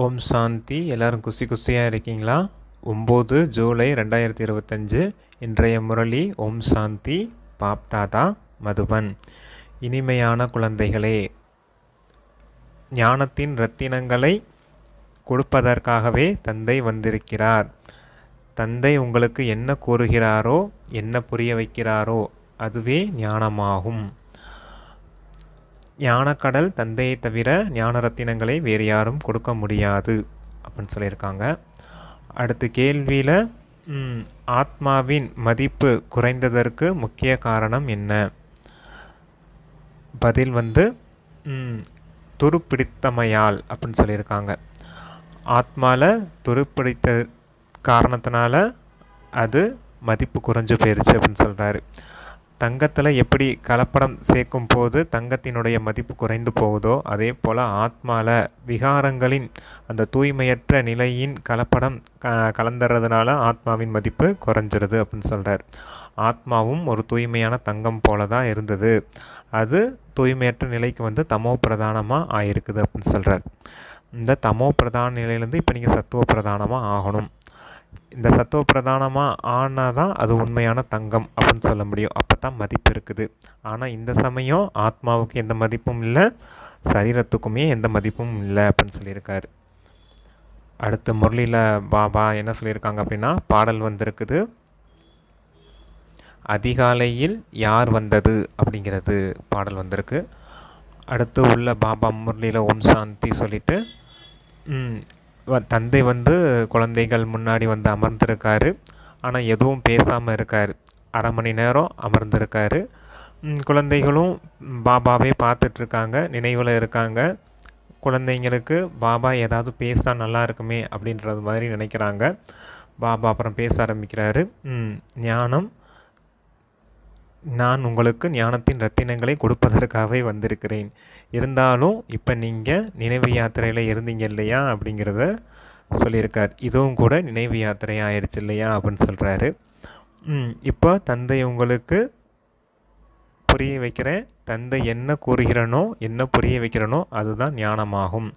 ஓம் சாந்தி. எல்லோரும் குசி குசியாக இருக்கீங்களா? ஒம்பது ஜூலை ரெண்டாயிரத்தி இருபத்தஞ்சு இன்றைய முரளி ஓம் சாந்தி பாப்தாதா மதுபன். இனிமையான குழந்தைகளே ஞானத்தின் ரத்தினங்களை கொடுப்பதற்காகவே தந்தை வந்திருக்கிறார். தந்தை உங்களுக்கு என்ன கூறுகிறாரோ என்ன புரிய வைக்கிறாரோ அதுவே ஞானமாகும். ஞானக்கடல் தந்தையை தவிர ஞான ரத்தினங்களை வேறு யாரும் கொடுக்க முடியாது அப்படின்னு சொல்லியிருக்காங்க. அடுத்து கேள்வியில் ஆத்மாவின் மதிப்பு குறைந்ததற்கு முக்கிய காரணம் என்ன? பதில் வந்து துருப்பிடித்தமையால் அப்படின்னு சொல்லியிருக்காங்க. ஆத்மாவில் துருப்பிடித்த காரணத்தினால அது மதிப்பு குறைஞ்சு போயிருச்சு அப்படின்னு சொல்கிறாரு தங்கத்தில் எப்படி கலப்படம் சேர்க்கும் போது தங்கத்தினுடைய மதிப்பு குறைந்து போகுதோ அதே போல் ஆத்மாவில் விகாரங்களின் அந்த தூய்மையற்ற நிலையின் கலப்படம் க கலந்துறதுனால ஆத்மாவின் மதிப்பு குறைஞ்சிருது அப்படின்னு சொல்கிறார் ஆத்மாவும் ஒரு தூய்மையான தங்கம் போல தான் இருந்தது. அது தூய்மையற்ற நிலைக்கு வந்து தமோ பிரதானமாக ஆயிருக்குது அப்படின்னு சொல்கிறார் இந்த தமோ பிரதான நிலையிலேருந்து இப்போ நீங்கள் சத்துவ பிரதானமாக ஆகணும். இந்த சத்துவ பிரதானமாக ஆனால் தான் அது உண்மையான தங்கம் அப்படின்னு சொல்ல முடியும். அப்போ தான் மதிப்பு இருக்குது. ஆனால் இந்த சமயம் ஆத்மாவுக்கு எந்த மதிப்பும் இல்லை சரீரத்துக்குமே எந்த மதிப்பும் இல்லை அப்படின்னு சொல்லியிருக்காரு. அடுத்த முரளியில் பாபா என்ன சொல்லியிருக்காங்க அப்படின்னா பாடல் வந்திருக்குது. அதிகாலையில் யார் வந்தது அப்படிங்கிறது பாடல் வந்திருக்கு. அடுத்து உள்ள பாபா முரளியில் ஓம் சாந்தி சொல்லிவிட்டு தந்தை வந்து குழந்தைகள் முன்னாடி வந்து அமர்ந்திருக்காரு. ஆனால் எதுவும் பேசாமல் இருக்கார். அரை மணி நேரம் அமர்ந்திருக்காரு. குழந்தைகளும் பாபாவே பார்த்துட்ருக்காங்க. நினைவில் இருக்காங்க. குழந்தைங்களுக்கு பாபா ஏதாவது பேசா நல்லா இருக்குமே அப்படின்றது மாதிரி நினைக்கிறாங்க. பாபா அப்புறம் பேச ஆரம்பிக்கிறாரு. ஞானம். நான் உங்களுக்கு ஞானத்தின் ரத்தினங்களை கொடுப்பதற்காகவே வந்திருக்கிறேன். இருந்தாலும் இப்போ நீங்கள் நினைவு யாத்திரையில் இருந்தீங்க இல்லையா அப்படிங்கிறத சொல்லியிருக்கார். இதுவும் கூட நினைவு யாத்திரை ஆயிடுச்சு இல்லையா அப்படின்னு சொல்கிறாரு இப்போ தந்தை உங்களுக்கு புரிய வைக்கிறேன். தந்தை என்ன கூறுகிறனோ என்ன புரிய வைக்கிறனோ அதுதான் ஞானமாகும்.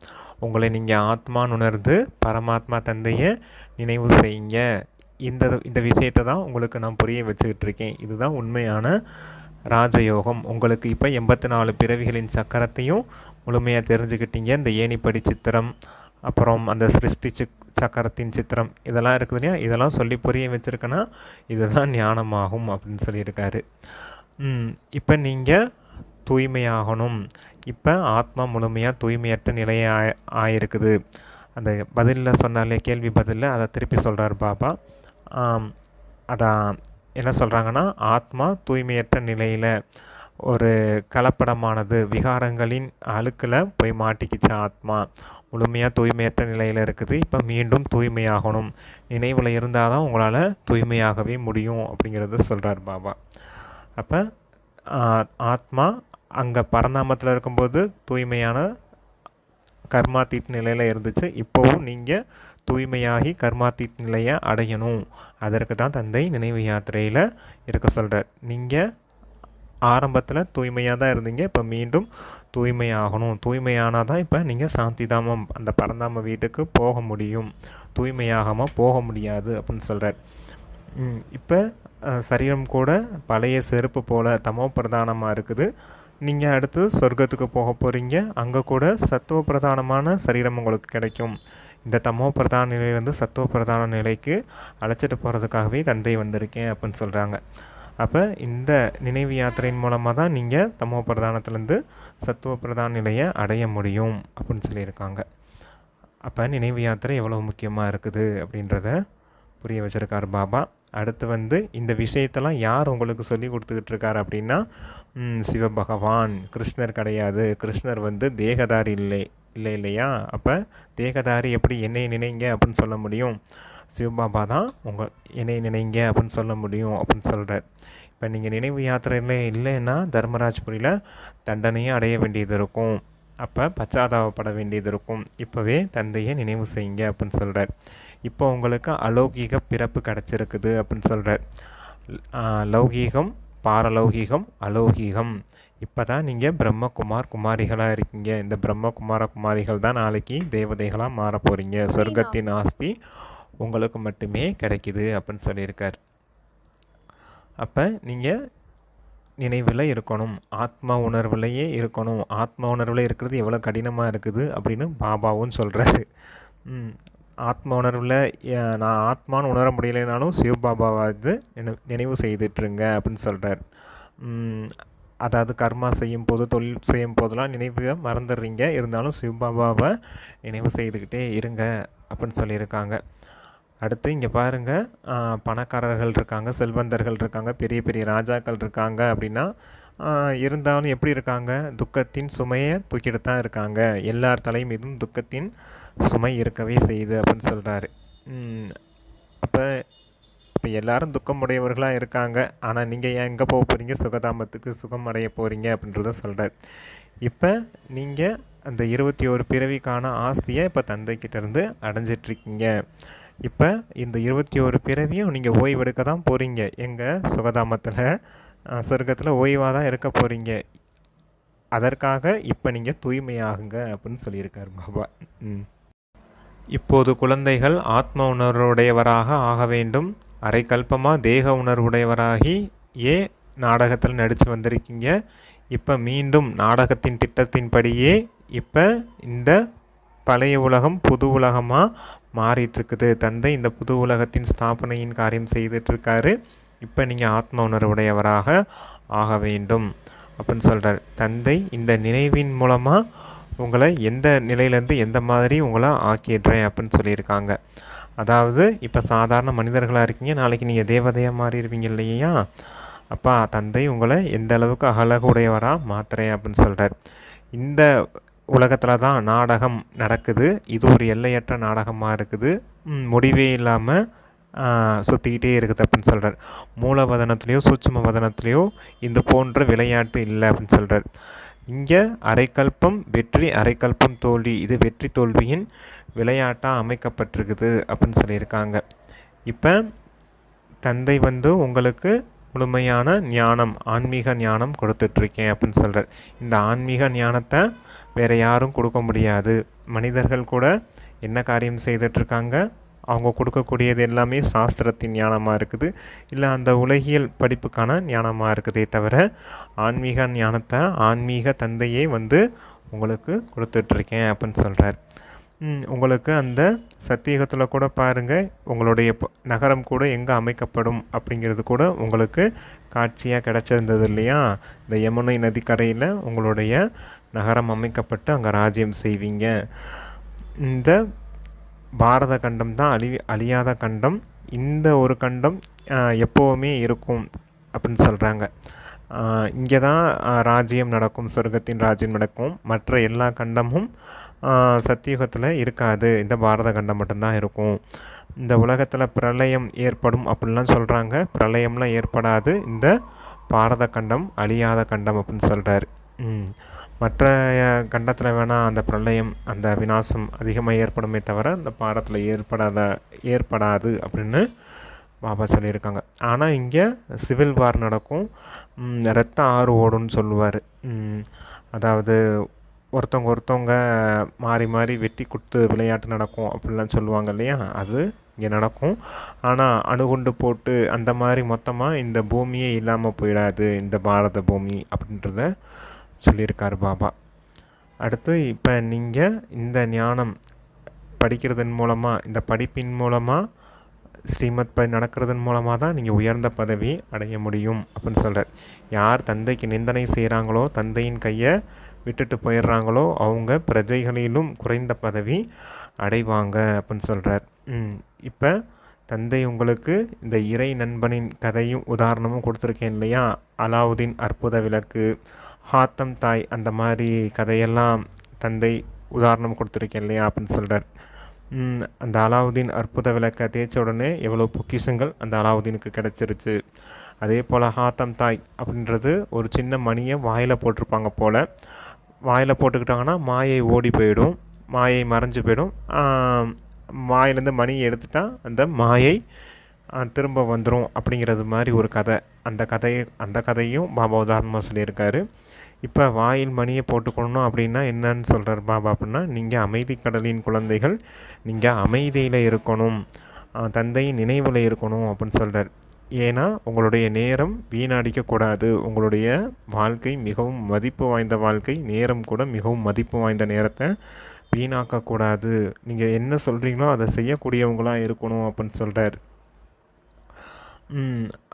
உங்களை நீங்கள் ஆத்மான்னு உணர்ந்து பரமாத்மா தந்தையை நினைவு செய்யுங்க. இந்த இந்த விஷயத்தை தான் உங்களுக்கு நான் புரிய வச்சுக்கிட்டு இருக்கேன் இதுதான் உண்மையான ராஜயோகம். உங்களுக்கு இப்போ எண்பத்தி நாலு பிறவிகளின் சக்கரத்தையும் முழுமையாக தெரிஞ்சுக்கிட்டீங்க. இந்த ஏணிப்படி சித்திரம் அப்புறம் அந்த சிருஷ்டி சக்கரத்தின் சித்திரம் இதெல்லாம் இருக்குது இல்லையா? இதெல்லாம் சொல்லி புரிய வச்சுருக்கேன்னா இதுதான் ஞானமாகும் அப்படின்னு சொல்லியிருக்காரு. இப்போ நீங்கள் தூய்மையாகணும். இப்போ ஆத்மா முழுமையாக தூய்மையற்ற நிலையை ஆயிருக்குது. அந்த பதிலில் சொன்னாலே கேள்வி பதிலில் அதை திருப்பி சொல்கிறார் பாபா. அதான் என்ன சொல்கிறாங்கன்னா ஆத்மா தூய்மையற்ற நிலையில் ஒரு கலப்படமானது விகாரங்களின் அழுக்கில் போய் மாட்டிக்கிச்சு ஆத்மா. முழுமையாக தூய்மையற்ற நிலையில் இருக்குது. இப்போ மீண்டும் தூய்மையாகணும். நினைவில் இருந்தால் தான் உங்களால் தூய்மையாகவே முடியும் அப்படிங்கிறத சொல்கிறார் பாபா. அப்போ ஆத்மா அங்கே பரந்தாமத்தில் இருக்கும்போது தூய்மையான கர்மாத்தீத் நிலையில் இருந்துச்சு. இப்போவும் நீங்கள் தூய்மையாகி கர்மாத்தி நிலையை அடையணும். அதற்கு தான் தந்தை நினைவு யாத்திரையில் இருக்க சொல்கிறார் நீங்கள் ஆரம்பத்தில் தூய்மையாக தான் இருந்தீங்க இப்போ மீண்டும் தூய்மையாகணும். தூய்மையானால் தான் இப்போ நீங்கள் சாந்தி தாமம் அந்த பரந்தாம வீட்டுக்கு போக முடியும். தூய்மையாகாமல் போக முடியாது அப்படின்னு சொல்கிறார் இப்போ சரீரம் கூட பழைய செருப்பு போல் தமோ பிரதானமாக இருக்குது. நீங்கள் அடுத்து சொர்க்கத்துக்கு போக போகிறீங்க அங்கே கூட சத்துவ பிரதானமான சரீரம் உங்களுக்கு கிடைக்கும். இந்த தமோ பிரதான நிலையிலேருந்து சத்துவ பிரதான நிலைக்கு அழைச்சிட்டு போகிறதுக்காகவே தந்தை வந்திருக்கேன் அப்படின்னு சொல்கிறாங்க அப்போ இந்த நினைவு யாத்திரையின் மூலமாக தான் நீங்கள் தமோ பிரதானத்துலேருந்து சத்துவ பிரதான நிலையை அடைய முடியும் அப்படின்னு சொல்லியிருக்காங்க. அப்போ நினைவு யாத்திரை எவ்வளோ முக்கியமாக இருக்குது அப்படின்றத புரிய வச்சுருக்கார் பாபா. அடுத்து வந்து இந்த விஷயத்தெல்லாம் யார் உங்களுக்கு சொல்லி கொடுத்துக்கிட்டு இருக்கார் அப்படின்னா சிவபகவான். கிருஷ்ணர் கிடையாது. கிருஷ்ணர் வந்து தேகதார் இல்லை. இல்லை இல்லையா? அப்போ தேகதாரி எப்படி என்னை நினைங்க அப்படின்னு சொல்ல முடியும். சிவபாபா தான் உங்கள் என்னை நினைங்க அப்படின்னு சொல்ல முடியும் அப்படின்னு சொல்கிறார் இப்போ நீங்கள் நினைவு யாத்திரையில் இல்லைன்னா தர்மராஜ்புரியில் தண்டனையும் அடைய வேண்டியது இருக்கும். அப்போ பச்சாதாபப்பட வேண்டியது இருக்கும். இப்போவே தந்தையை நினைவு செய்யுங்க அப்படின்னு சொல்கிறார் இப்போ உங்களுக்கு அலௌகீக பிறப்பு கிடச்சிருக்குது அப்படின்னு சொல்கிறார் லௌகீகம் பாரலௌகீகம் அலௌகீகம். இப்போ தான் நீங்கள் பிரம்மகுமார் குமாரிகளாக இருக்கீங்க. இந்த பிரம்மகுமார குமாரிகள் தான் நாளைக்கு தேவதைகளாக மாற போகிறீங்க சொர்க்கத்தின் ஆஸ்தி உங்களுக்கு மட்டுமே கிடைக்குது அப்படின்னு சொல்லியிருக்கார். அப்போ நீங்கள் நினைவில் இருக்கணும். ஆத்மா உணர்வுலையே இருக்கணும். ஆத்மா உணர்வில் இருக்கிறது எவ்வளோ கடினமாக இருக்குது அப்படின்னு பாபாவும் சொல்கிறாரு ஆத்ம உணர்வில் நான் ஆத்மான்னு உணர முடியலைனாலும் சிவபாபாவாவது நினை நினைவு செய்துட்ருங்க அப்படின்னு சொல்கிறார் அதாவது கர்மா செய்யும் போது தொழில் செய்யும் போதெல்லாம் நினைவு மறந்துடுறீங்க. இருந்தாலும் சிவபாபாவை நினைவு செய்துக்கிட்டே இருங்க அப்படின்னு சொல்லியிருக்காங்க. அடுத்து இங்கே பாருங்கள் பணக்காரர்கள் இருக்காங்க செல்வந்தர்கள் இருக்காங்க பெரிய பெரிய ராஜாக்கள் இருக்காங்க அப்படின்னா இருந்தாலும் எப்படி இருக்காங்க? துக்கத்தின் சுமையை தூக்கிட்டு தான் இருக்காங்க. எல்லார் தலை மீதும் துக்கத்தின் சுமை இருக்கவே செய்யுது அப்படின்னு சொல்கிறாரு அப்போ இப்போ எல்லாரும் துக்கமுடையவர்களாக இருக்காங்க. ஆனால் நீங்கள் ஏன் எங்கே போக போகிறீங்க சுகதாமத்துக்கு சுகம் அடைய போகிறீங்க அப்படின்றத சொல்கிறார் இப்போ நீங்கள் அந்த இருபத்தி ஒரு பிறவிக்கான ஆஸ்தியை இப்போ தந்தைக்கிட்டேருந்து அடைஞ்சிட்ருக்கீங்க. இப்போ இந்த இருபத்தி ஒரு பிறவியும் நீங்கள் ஓய்வெடுக்க தான் போகிறீங்க எங்கள் சுகதாமத்தில் சொர்க்கத்தில் ஓய்வாக தான் இருக்க போகிறீங்க அதற்காக இப்போ நீங்கள் தூய்மையாகுங்க அப்படின்னு சொல்லியிருக்கார் பாபா. ம். இப்போது குழந்தைகள் ஆத்ம உணர்வுடையவராக ஆக வேண்டும். அரைக்கல்பமாக தேக உணர்வுடையவராகி ஏ நாடகத்தில் நடித்து வந்திருக்கீங்க. இப்போ மீண்டும் நாடகத்தின் திட்டத்தின்படியே இப்போ இந்த பழைய உலகம் புது உலகமாக மாறிட்டுருக்குது. தந்தை இந்த புது உலகத்தின் ஸ்தாபனையின் காரியம் செய்துட்ருக்காரு இப்போ நீங்கள் ஆத்ம உணர்வுடையவராக ஆக வேண்டும் அப்படின்னு சொல்கிறார் தந்தை இந்த நினைவின் மூலமாக உங்களை எந்த நிலையிலேருந்து எந்த மாதிரி உங்களை ஆக்கிடுறேன் அப்படின்னு சொல்லியிருக்காங்க. அதாவது இப்போ சாதாரண மனிதர்களாக இருக்கீங்க நாளைக்கு நீங்கள் தேவதையாக மாறிடுவீங்க இல்லையா? அப்பா தந்தை உங்களை எந்த அளவுக்கு அழகுடையவராக மாற்றுறேன் அப்படின்னு சொல்கிறார் இந்த உலகத்தில் தான் நாடகம் நடக்குது. இது ஒரு எல்லையற்ற நாடகமாக இருக்குது. முடிவே இல்லாமல் சுற்றிக்கிட்டே இருக்குது அப்படின்னு சொல்கிறார் மூலவதனத்துலேயோ சூட்சம வதனத்துலேயோ இந்த போன்ற விளையாட்டு இல்லை அப்படின்னு சொல்கிறார் இங்கே அரைக்கல்பம் வெற்றி அரைக்கல்பம் தோல்வி. இது வெற்றி தோல்வியின் விளையாட்டாக அமைக்கப்பட்டிருக்குது அப்படின்னு சொல்லியிருக்காங்க. இப்போ தந்தை வந்து உங்களுக்கு முழுமையான ஞானம் ஆன்மீக ஞானம் கொடுத்துட்ருக்கேன் அப்படின்னு சொல்கிறார் இந்த ஆன்மீக ஞானத்தை வேறு யாரும் கொடுக்க முடியாது. மனிதர்கள் கூட என்ன காரியம் செய்துட்ருக்காங்க? அவங்க கொடுக்கக்கூடியது எல்லாமே சாஸ்திரத்தின் ஞானமாக இருக்குது. இல்லை அந்த உலகியல் படிப்புக்கான ஞானமாக இருக்குதே தவிர ஆன்மீக ஞானத்தை ஆன்மீக தந்தையே வந்து உங்களுக்கு கொடுத்துட்ருக்கேன் அப்படின்னு சொல்கிறார் உங்களுக்கு அந்த சத்தியகத்தில் கூட பாருங்கள் உங்களுடைய நகரம் கூட எங்கே அமைக்கப்படும் அப்படிங்கிறது கூட உங்களுக்கு காட்சியாக கிடச்சிருந்தது இல்லையா? இந்த யமுனை நதிக்கரையில் உங்களுடைய நகரம் அமைக்கப்பட்டு அங்கே ராஜ்யம் செய்வீங்க. இந்த பாரத கண்டம் தான் அழி அழியாத கண்டம். இந்த ஒரு கண்டம் எப்போவுமே இருக்கும் அப்படின்னு சொல்கிறாங்க இங்கே தான் ராஜ்யம் நடக்கும் சொர்க்கத்தின் ராஜ்யம் நடக்கும். மற்ற எல்லா கண்டமும் சத்தியுகத்தில் இருக்காது. இந்த பாரத கண்டம் மட்டும்தான் இருக்கும். இந்த உலகத்தில் பிரளயம் ஏற்படும் அப்படின்லாம் சொல்கிறாங்க பிரளயம்லாம் ஏற்படாது. இந்த பாரத கண்டம் அழியாத கண்டம் அப்படின்னு சொல்கிறார் மற்ற கண்டத்தில் வேணால் அந்த பிரளயம் அந்த விநாசம் அதிகமாக ஏற்படுமே தவிர இந்த பாரத்தில் ஏற்படாத ஏற்படாது அப்படின்னு பாபா சொல்லியிருக்காங்க. ஆனால் இங்கே சிவில் வார் நடக்கும். ரத்த ஆறு ஓடுன்னு சொல்லுவார். அதாவது ஒருத்தவங்க ஒருத்தவங்க மாறி மாறி வெட்டி கொடுத்து விளையாட்டு நடக்கும் அப்படிலாம் சொல்லுவாங்க இல்லையா? அது இங்கே நடக்கும். ஆனால் அணுகுண்டு போட்டு அந்த மாதிரி மொத்தமாக இந்த பூமியே இல்லாமல் போயிடாது இந்த பாரத பூமி அப்படின்றத சொல்லியிருக்கார் பாபா. அடுத்து இப்போ நீங்கள் இந்த ஞானம் படிக்கிறதன் மூலமாக இந்த படிப்பின் மூலமாக ஸ்ரீமத் ப நடக்கிறதன் மூலமாக தான் நீங்கள் உயர்ந்த பதவி அடைய முடியும் அப்படின்னு சொல்கிறார் யார் தந்தைக்கு நிந்தனை செய்கிறாங்களோ தந்தையின் கையை விட்டுட்டு போயிடுறாங்களோ அவங்க பிரஜைகளிலும் குறைந்த பதவி அடைவாங்க அப்படின்னு சொல்கிறார் இப்போ தந்தை உங்களுக்கு இந்த இறை நண்பனின் கதையும் உதாரணமும் கொடுத்துருக்கேன் இல்லையா? அலாவுதீன் அற்புத விளக்கு ஹாத்தம் தாய் அந்த மாதிரி கதையெல்லாம் தந்தை உதாரணம் கொடுத்துருக்கேன் இல்லையா அப்படின்னு சொல்கிறார் அந்த அலாவுதீன் அற்புத விளக்கை தேய்ச்ச உடனே எவ்வளோ பொக்கிஷங்கள் அந்த அலாவுதீனுக்கு கிடச்சிருச்சு. அதே போல் ஹாத்தம் தாய் அப்படின்றது ஒரு சின்ன மணியை வாயில் போட்டிருப்பாங்க போல். வாயில் போட்டுக்கிட்டாங்கன்னா மாயை ஓடி போயிடும் மாயை மறைஞ்சு போயிடும். மாயிலேருந்து மணியை எடுத்துட்டா அந்த மாயை திரும்ப வந்துடும் அப்படிங்கிறது மாதிரி ஒரு கதை. அந்த கதையை அந்த கதையும் பாபா உதாரணமாக சொல்லியிருக்காரு. இப்போ வாயில் மணியை போட்டுக்கணும் அப்படின்னா என்னன்னு சொல்கிறார் பாபா அப்படின்னா நீங்கள் அமைதி கடலின் குழந்தைகள் நீங்கள் அமைதியில் இருக்கணும். தந்தையின் தந்தை நினைவில் இருக்கணும் அப்படின்னு சொல்கிறார் ஏன்னா உங்களுடைய நேரம் வீணடிக்கக்கூடாது. உங்களுடைய வாழ்க்கை மிகவும் மதிப்பு வாய்ந்த வாழ்க்கை. நேரம் கூட மிகவும் மதிப்பு வாய்ந்த நேரத்தை வீணாக்கக்கூடாது. நீங்கள் என்ன சொல்கிறீங்களோ அதை செய்யக்கூடியவங்களாக இருக்கணும் அப்படின்னு சொல்கிறார்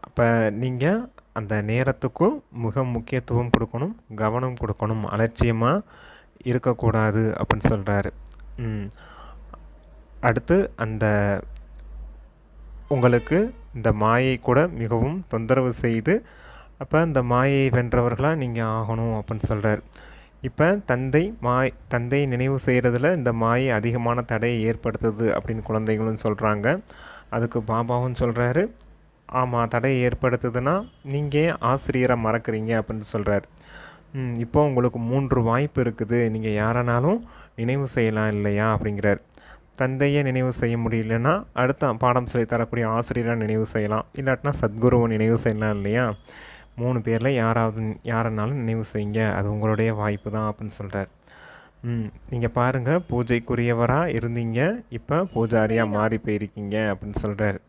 அப்போ நீங்கள் அந்த நேரத்துக்கும் மிக முக்கியத்துவம் கொடுக்கணும் கவனம் கொடுக்கணும். அலட்சியமாக இருக்கக்கூடாது அப்படின்னு சொல்கிறாரு அடுத்து அந்த உங்களுக்கு இந்த மாயை கூட மிகவும் தொந்தரவு செய்து அப்போ இந்த மாயை வென்றவர்களாக நீங்கள் ஆகணும்? அப்படின்னு சொல்கிறார் இப்போ தந்தை மாய் தந்தை நினைவு செய்கிறதுல இந்த மாயை அதிகமான தடையை ஏற்படுத்துது அப்படின்னு குழந்தைகளும் சொல்கிறாங்க அதுக்கு பாபாவும் சொல்கிறாரு ஆமாம் தடையை ஏற்படுத்துதுன்னா நீங்கள் ஏன் ஆசிரியரை மறக்கிறீங்க? அப்படின்னு சொல்கிறார் இப்போ உங்களுக்கு மூன்று வாய்ப்பு இருக்குது. நீங்கள் யாரானாலும் நினைவு செய்யலாம் இல்லையா? அப்படிங்கிறார். தந்தையை நினைவு செய்ய முடியலன்னா அடுத்த பாடம் சொல்லி தரக்கூடிய ஆசிரியரை நினைவு செய்யலாம். இல்லாட்டினா சத்குருவை நினைவு செய்யலாம் இல்லையா? மூணு பேரில் யாராவது யாரனாலும் நினைவு செய்யுங்க. அது உங்களுடைய வாய்ப்பு தான் அப்படின்னு சொல்கிறார் நீங்கள் பாருங்கள் பூஜைக்குரியவராக இருந்தீங்க. இப்போ பூஜாரியாக மாறி போயிருக்கீங்க அப்படின்னு சொல்கிறார்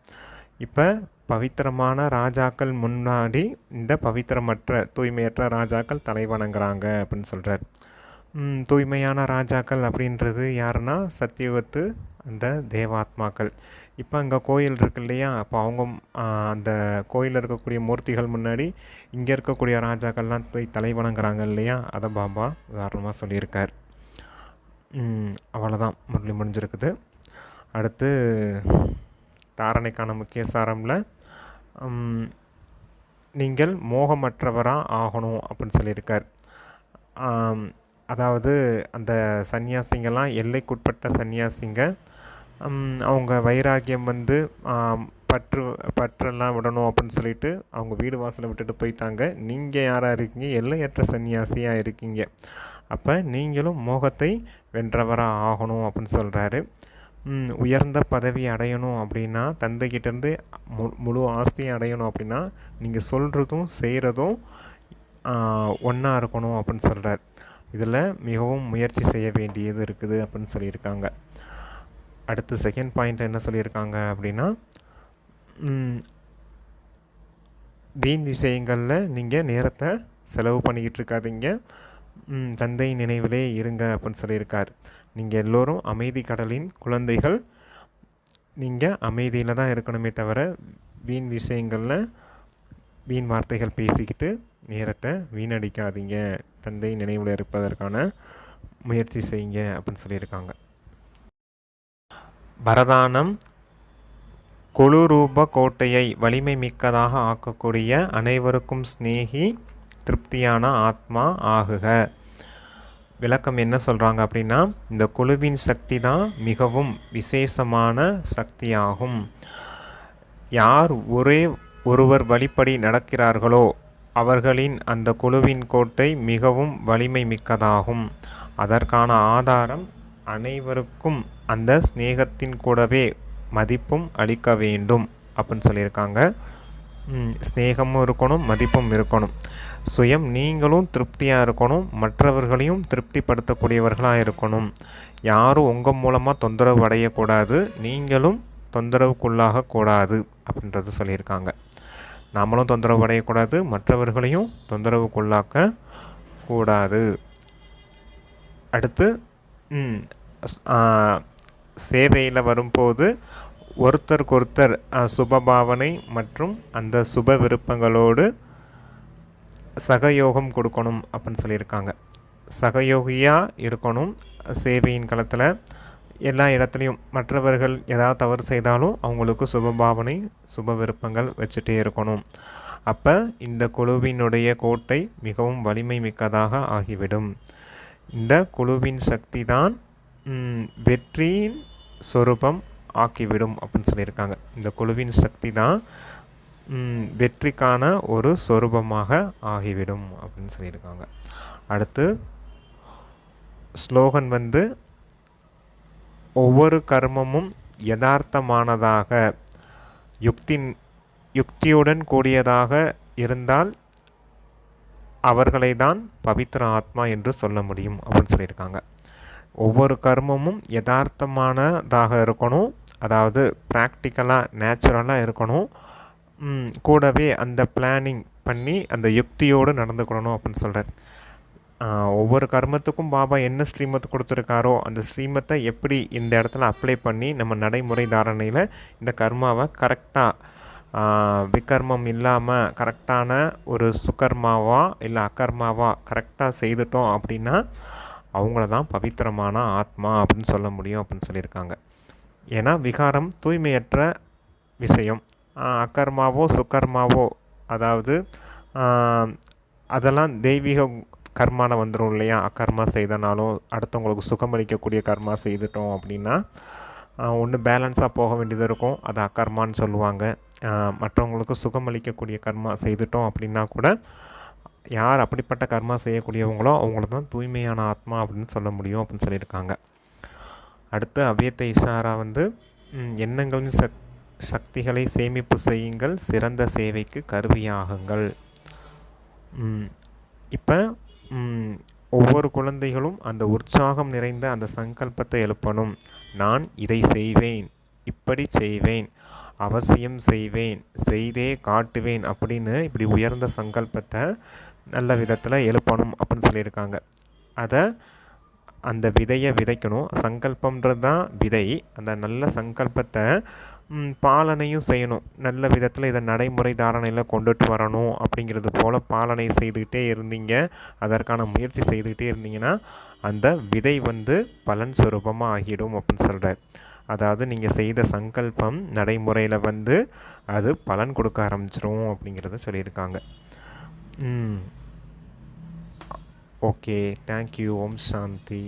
இப்போ பவித்திரமான ராஜாக்கள் முன்னாடி இந்த பவித்திரமற்ற தூய்மையற்ற ராஜாக்கள் தலை வணங்குறாங்க அப்படின்னு சொல்கிறார் தூய்மையான ராஜாக்கள் அப்படின்றது யாருன்னா சத்தியுகத்து அந்த தேவாத்மாக்கள். இப்போ அங்கே கோயில் இருக்கு இல்லையா? அப்போ அவங்க அந்த கோயிலில் இருக்கக்கூடிய மூர்த்திகள் முன்னாடி இங்கே இருக்கக்கூடிய ராஜாக்கள்லாம் போய் தலை வணங்குறாங்க இல்லையா? அதை பாபா உதாரணமாக சொல்லியிருக்கார். அவ்வளோதான் முரளி முடிஞ்சிருக்குது. அடுத்து தாரணைக்கான முக்கிய சாரமில் நீங்கள் மோகமற்றவராக ஆகணும் அப்படின்னு சொல்லியிருக்கார். அதாவது அந்த சன்னியாசிங்கெல்லாம் எல்லைக்குட்பட்ட சன்னியாசிங்க. அவங்க வைராக்கியம் வந்து பற்று பற்றெல்லாம் விடணும் அப்படின்னு சொல்லிட்டு அவங்க வீடு வாசலை விட்டுட்டு போயிட்டாங்க. நீங்கள் யாராக இருக்கீங்க? எல்லையற்ற சன்னியாசியாக இருக்கீங்க. அப்போ நீங்களும் மோகத்தை வென்றவராக ஆகணும் அப்படின்னு சொல்கிறாரு உயர்ந்த பதவி அடையணும் அப்படின்னா தந்தைக்கிட்டேருந்து மு முழு ஆஸ்தியை அடையணும் அப்படின்னா நீங்கள் சொல்கிறதும் செய்கிறதும் ஒன்றா இருக்கணும் அப்படின்னு சொல்கிறார் இதில் மிகவும் முயற்சி செய்ய வேண்டியது இருக்குது அப்படின்னு சொல்லியிருக்காங்க. அடுத்து செகண்ட் பாயிண்ட் என்ன சொல்லியிருக்காங்க அப்படின்னா வீண் விஷயங்களில் நீங்கள் நேரத்தை செலவு பண்ணிக்கிட்டு இருக்காதீங்க. தந்தை நினைவிலே இருங்க அப்படின்னு சொல்லியிருக்கார். நீங்கள் எல்லோரும் அமைதி கடலின் குழந்தைகள். நீங்கள் அமைதியில் தான் இருக்கணுமே தவிர வீண் விஷயங்களில் வீண் வார்த்தைகள் பேசிக்கிட்டு நேரத்தை வீணடிக்காதீங்க. தந்தை நினைவில் இருப்பதற்கான முயற்சி செய்யுங்க அப்படின்னு சொல்லியிருக்காங்க. பரதானம் கொலுரூப கோட்டையை வலிமை மிக்கதாக ஆக்கக்கூடிய அனைவருக்கும் சிநேகி திருப்தியான ஆத்மா ஆகுக. விளக்கம் என்ன சொல்கிறாங்க அப்படின்னா இந்த குழுவின் சக்தி தான் மிகவும் விசேஷமான சக்தியாகும். யார் ஒரே ஒருவர் வழிப்படி நடக்கிறார்களோ அவர்களின் அந்த குழுவின் கோட்டை மிகவும் வலிமை மிக்கதாகும் அதற்கான ஆதாரம் அனைவருக்கும் அந்த ஸ்நேகத்தின் கூடவே மதிப்பும் அளிக்க வேண்டும் அப்படின்னு சொல்லியிருக்காங்க. ஸ்நேகமும் இருக்கணும் மதிப்பும் இருக்கணும். சுயம் நீங்களும் திருப்தியாக இருக்கணும் மற்றவர்களையும் திருப்திப்படுத்தக்கூடியவர்களாக இருக்கணும். யாரும் உங்கள் மூலமாக தொந்தரவு அடையக்கூடாது நீங்களும் தொந்தரவுக்குள்ளாக கூடாது அப்படின்றத சொல்லியிருக்காங்க. நாமளும் தொந்தரவு அடையக்கூடாது மற்றவர்களையும் தொந்தரவுக்குள்ளாக்க கூடாது. அடுத்து சேவையில் வரும்போது ஒருத்தருக்கொருத்தர் சுபபாவனை மற்றும் அந்த சுப விருப்பங்களோடு சகயோகம் கொடுக்கணும் அப்படின்னு சொல்லியிருக்காங்க. சகயோகியாக இருக்கணும் சேவையின் களத்தில் எல்லா இடத்துலையும் மற்றவர்கள் ஏதாவது தவறு செய்தாலும் அவங்களுக்கு சுபபாவனை சுப விருப்பங்கள் வச்சுட்டே இருக்கணும். அப்போ இந்த குழுவினுடைய கோட்டை மிகவும் வலிமை மிக்கதாக ஆகிவிடும். இந்த குழுவின் சக்தி தான் வெற்றியின் சொரூபம் ஆக்கிவிடும் அப்படின்னு சொல்லியிருக்காங்க. இந்த குழுவின் சக்தி தான் வெற்றிக்கான ஒரு சொரூபமாக ஆகிவிடும் அப்படின்னு சொல்லியிருக்காங்க. அடுத்து ஸ்லோகன் வந்து ஒவ்வொரு கர்மமும் யதார்த்தமானதாக யுக்தி யுக்தியுடன் கூடியதாக இருந்தால் அவர்களை தான் பவித்திர ஆத்மா என்று சொல்ல முடியும் அப்படின்னு சொல்லியிருக்காங்க. ஒவ்வொரு கர்மமும் யதார்த்தமானதாக இருக்கணும் அதாவது ப்ராக்டிக்கலாக நேச்சுரலாக இருக்கணும். கூடவே அந்த பிளானிங் பண்ணி அந்த யுக்தியோடு நடந்துக்கணும் அப்படின்னு சொல்கிறார் ஒவ்வொரு கர்மத்துக்கும் பாபா என்ன ஸ்ரீமத் கொடுத்துருக்காரோ அந்த ஸ்ரீமத்தை எப்படி இந்த இடத்துல அப்ளை பண்ணி நம்ம நடைமுறை தாரணையில் இந்த கர்மாவை கரெக்டாக விகர்மம் இல்லாமல் கரெக்டான ஒரு சுகர்மாவா இல்லை அகர்மாவா கரெக்டாக செய்துட்டோம் அப்படின்னா அவங்கள தான் பவித்திரமான ஆத்மா அப்படின்னு சொல்ல முடியும் அப்படின்னு சொல்லியிருக்காங்க. ஏன்னா விகாரம் தூய்மையற்ற விஷயம். அக்கர்மாவோ அகர்மாவோ சுகர்மாவோ அதாவது அதெல்லாம் தெய்வீக கர்மாவில் வந்துடும் இல்லையா? அக்கர்மா செய்தனாலும் அடுத்தவங்களுக்கு சுகமளிக்கக்கூடிய கர்மா செய்துட்டோம் அப்படின்னா ஒன்று பேலன்ஸாக போக வேண்டியது இருக்கும். அது அக்கர்மான்னு சொல்லுவாங்க. மற்றவங்களுக்கு சுகமளிக்கக்கூடிய கர்மா செய்துட்டோம் அப்படின்னா கூட யார் அப்படிப்பட்ட கர்மா செய்யக்கூடியவங்களோ அவங்கள தான் தூய்மையான ஆத்மா அப்படின்னு சொல்ல முடியும் அப்படின்னு சொல்லியிருக்காங்க. அடுத்து அவ்வியத்த இஷாரா வந்து எண்ணங்களின் சக் சக்திகளை சேமிப்பு செய்யுங்கள். சிறந்த சேவைக்கு கருவியாகுங்கள். இப்போ ஒவ்வொரு குழந்தைகளும் அந்த உற்சாகம் நிறைந்த அந்த சங்கல்பத்தை எழுப்பணும். நான் இதை செய்வேன் இப்படி செய்வேன் அவசியம் செய்வேன் செய்தே காட்டுவேன் அப்படின்னு இப்படி உயர்ந்த சங்கல்பத்தை நல்ல விதத்தில் எழுப்பணும் அப்படின்னு சொல்லியிருக்காங்க. அதை அந்த விதையை விதைக்கணும். சங்கல்பம்ன்றது தான் விதை. அந்த நல்ல சங்கல்பத்தை பாலனையும் செய்யணும். நல்ல விதத்தில் இதை நடைமுறை தாரணையில் கொண்டுட்டு வரணும் அப்படிங்கிறது போல் பாலனை செய்துக்கிட்டே இருந்தீங்க. அதற்கான முயற்சி செய்துக்கிட்டே இருந்தீங்கன்னா அந்த விதை வந்து பலன் சுரூபமாக ஆகிடும் அப்படின்னு சொல்கிறார் அதாவது நீங்கள் செய்த சங்கல்பம் நடைமுறையில் வந்து அது பலன் கொடுக்க ஆரம்பிச்சிரும் அப்படிங்கிறத சொல்லியிருக்காங்க. ம் ஓகே தேங்க்யூ ஓம் சாந்தி